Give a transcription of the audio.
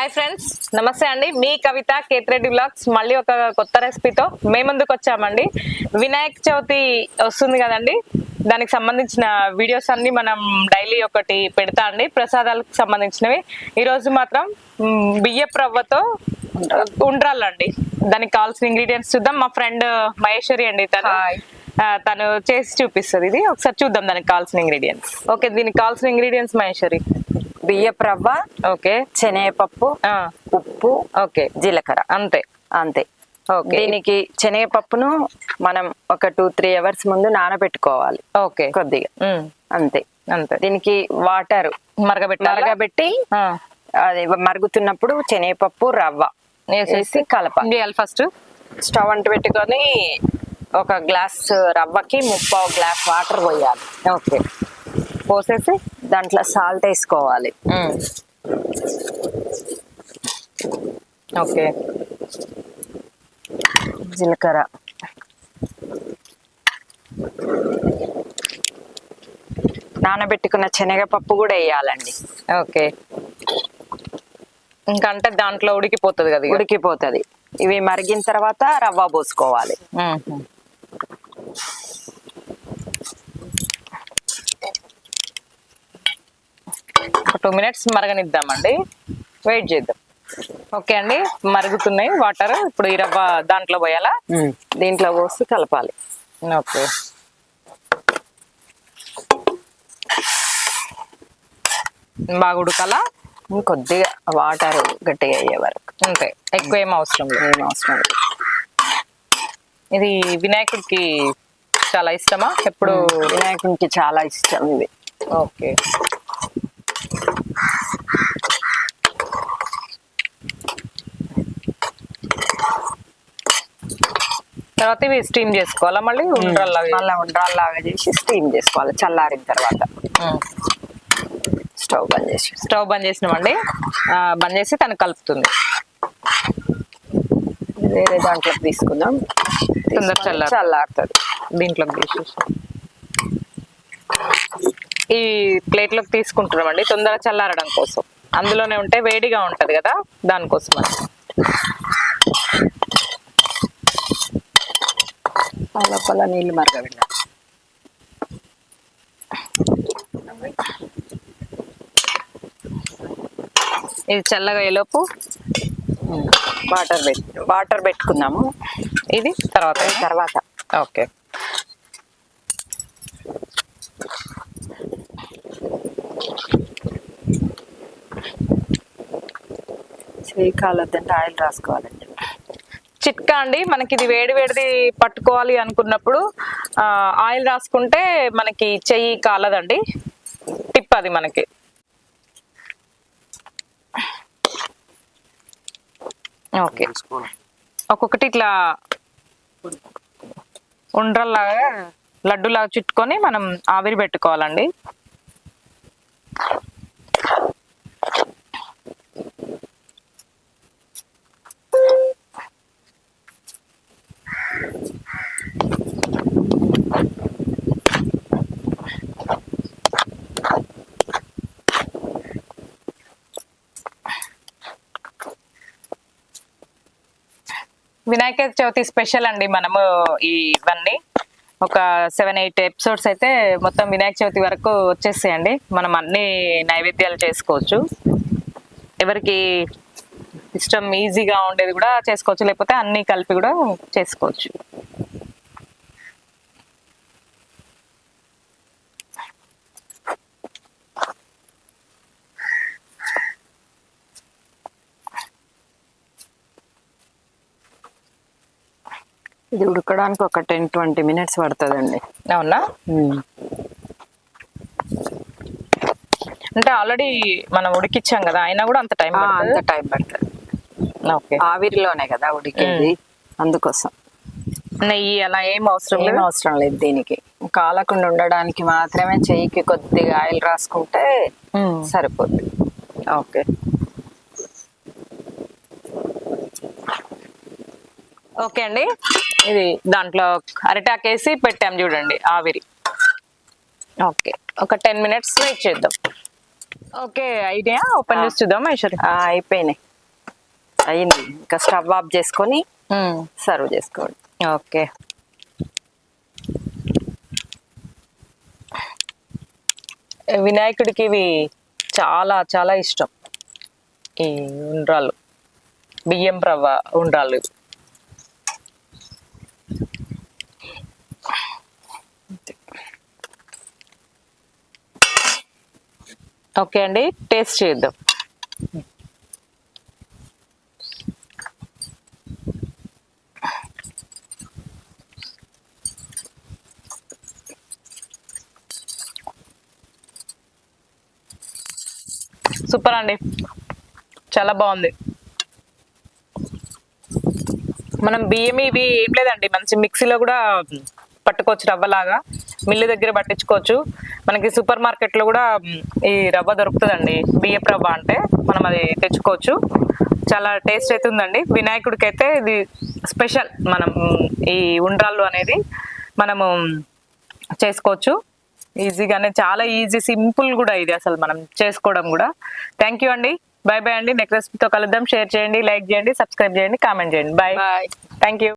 Hi friends నమస్తే అండి. మీ కవిత Kethireddy blogs మళ్ళీ ఒక కొత్త రెసిపీతో మేము ముందుకు వచ్చామండి. వినాయక చవితి వస్తుంది కదండి. దానికి సంబంధించిన వీడియోస్ అన్ని మనం డైలీ ఒకటి పెడతా అండి. ప్రసాదాలకు సంబంధించినవి. ఈరోజు మాత్రం బియ్యపు రవ్వతో ఉండ్రాలండి దానికి కావాల్సిన ఇంగ్రీడియంట్స్ చూద్దాం. మా ఫ్రెండ్ మహేశ్వరి అండి తను. తను చేసి చూపిస్తుంది ఇది. ఒకసారి చూద్దాం దానికి కావాల్సిన ఇంగ్రీడియంట్స్ ఓకే దీనికి కావాల్సిన ఇంగ్రీడియంట్స్ మహేశ్వరి. బియ్యపు రవ్వ ఓకే. శనగపప్పు ఉప్పు ఓకే. జీలకర్ర. అంతే. అంతే. ఓకే. దీనికి శనగపప్పును మనం ఒక టూ త్రీ అవర్స్ ముందు నానబెట్టుకోవాలి. ఓకే. కొద్దిగా. అంతే. అంతే. దీనికి వాటర్ మరగబెట్టాలా? నరగబెట్టి ఆ, అది మరుగుతున్నప్పుడు శనగపప్పు రవ్వ వేసేసి వేసి కలపాలి. ఫస్ట్. స్టవ్ అంటు పెట్టుకొని ఒక గ్లాస్ రవ్వకి ముప్పావు గ్లాస్ వాటర్ పోయాలి. ఓకే. పోసేసి దాంట్లో సాల్ట్ వేసుకోవాలి. ఓకే. జీలకర్ర. నానబెట్టుకున్న శనగపప్పు కూడా వేయాలండి. ఓకే. ఇంకా అంటే దాంట్లో ఉడికిపోతుంది కదా. ఉడికిపోతుంది. ఇవి మరిగిన తర్వాత రవ్వ పోసుకోవాలి. ఒక టూ మినిట్స్ మరగనిద్దామండి. వెయిట్ చేద్దాం. ఓకే అండి మరుగుతున్నాయి. వాటర్ ఇప్పుడు ఈ రవ్వ దాంట్లో పోయాలా? దీంట్లో పోసి కలపాలి. ఓకే బాగా ఉడకాలా? కొద్దిగా వాటర్ గట్టిగా అయ్యే వరకు. అంతే. ఎక్కువ ఏం అవసరం లేదు. ఏం అవసరం లేదు. ఇది వినాయకుడికి చాలా ఇష్టమా? ఎప్పుడు? వినాయకునికి చాలా ఇష్టం ఇది. ఓకే తర్వాత ఇవి స్టీమ్ చేసుకోవాలా మళ్ళీ? ఉండల్లాగా మళ్ళీ ఉండ్రాల్లాగా చేసి స్టీమ్ చేసుకోవాలి చల్లారిన తర్వాత. స్టవ్ బంద్ చేసి స్టవ్ బంద్ చేసినామండి. బంద్ చేసి తను కలుపుతుంది. వేరే దాంట్లోకి తీసుకుందాం. తొందర చల్లారు. చల్లారుతుంది. దీంట్లోకి తీసేసి. ఈ ప్లేట్లోకి తీసుకుంటున్నామండి. తొందరగా చల్లారడం కోసం. అందులోనే ఉంటే వేడిగా ఉంటది కదా దానికోసం అని. లోపల నీళ్ళు మరగబెట్టాలి ఇది చల్లగా అయ్యేలోపు వాటర్ పెట్ వాటర్ పెట్టుకుందాము ఇది తర్వాత. తర్వాత. ఓకే. చేయి కాలొద్దంటే ఆయిల్ రాసుకోవాలండి. చిట్కా అండి మనకి ఇది వేడి వేడిది పట్టుకోవాలి అనుకున్నప్పుడు ఆయిల్ రాసుకుంటే మనకి చెయ్యి కాలదండి. టిప్ అది మనకి. ఓకే. ఒక్కొక్కటి ఇట్లా ఉండ్రల్లాగా లడ్డులాగా చుట్టుకొని మనం ఆవిరి పెట్టుకోవాలండి. వినాయక చవితి స్పెషల్ అండి మనము ఈ ఇవన్నీ. ఒక సెవెన్ ఎయిట్ ఎపిసోడ్స్ అయితే మొత్తం వినాయక చవితి వరకు వచ్చేసాయండి. మనం అన్ని నైవేద్యాలు చేసుకోవచ్చు. ఎవరికి ఇష్టం ఈజీగా ఉండేది కూడా చేసుకోవచ్చు. లేకపోతే అన్ని కలిపి కూడా చేసుకోవచ్చు. ఇది ఉడకడానికి ఒక టెన్ ట్వంటీ మినిట్స్ పడుతుందండి. అవునా? అంటే ఆల్రెడీ మనం ఉడికిచ్చాం కదా అయినా కూడా అంత టైం అంత టైం పడుతుంది. ఓకే. ఆవిరిలోనే కదా ఉడికేది అందుకోసం. నెయ్యి అలా ఏం అవసరం ఏం లేదు? అవసరం లేదు దీనికి. కాలకుండా ఉండడానికి మాత్రమే చెయ్యికి కొద్దిగా ఆయిల్ రాసుకుంటే. సరిపోద్ది. ఓకే. ఓకే అండి. ఇది దాంట్లో అరిటాక్ వేసి పెట్టాం చూడండి ఆవిరి. ఓకే ఒక టెన్ మినిట్స్ వెయిట్ చేద్దాం. Okay idea? ఓపెన్ చేసి చూద్దాం ఐశ్వర్య? ఆ, అయిపోయినాయి. అయింది. ఇంకా స్టవ్ ఆఫ్ చేసుకొని సర్వ్ చేసుకోండి ఓకే. వినాయకుడికి ఇవి చాలా చాలా ఇష్టం. ఈ ఉండ్రాళ్ళు. బియ్యం రవ్వ ఉండ్రాళ్ళు. ఇవి. ఓకే అండి టేస్ట్ చేద్దాం. సూపర్ అండి చాలా బాగుంది. మనం బియ్యం ఇవి ఏం లేదండి మంచి మిక్సీలో కూడా పట్టుకోవచ్చు రవ్వలాగా. మిల్లు దగ్గర పట్టించుకోవచ్చు. మనకి సూపర్ మార్కెట్లో కూడా ఈ రవ్వ దొరుకుతుందండి. బియ్యపు రవ్వ అంటే మనం అది తెచ్చుకోవచ్చు. చాలా టేస్ట్ అయితే ఉందండి. వినాయకుడికి అయితే ఇది స్పెషల్ మనం ఈ ఉండ్రాళ్ళు అనేది మనము చేసుకోవచ్చు. ఈజీగానే చాలా ఈజీ సింపుల్ కూడా ఇది అసలు మనం చేసుకోవడం కూడా. థ్యాంక్ యూ అండి. బాయ్ బాయ్ అండి. నెక్స్ట్ రెసిపీతో కలుద్దాం. షేర్ చేయండి లైక్ చేయండి సబ్స్క్రైబ్ చేయండి కామెంట్ చేయండి. బాయ్. బాయ్. Thank you.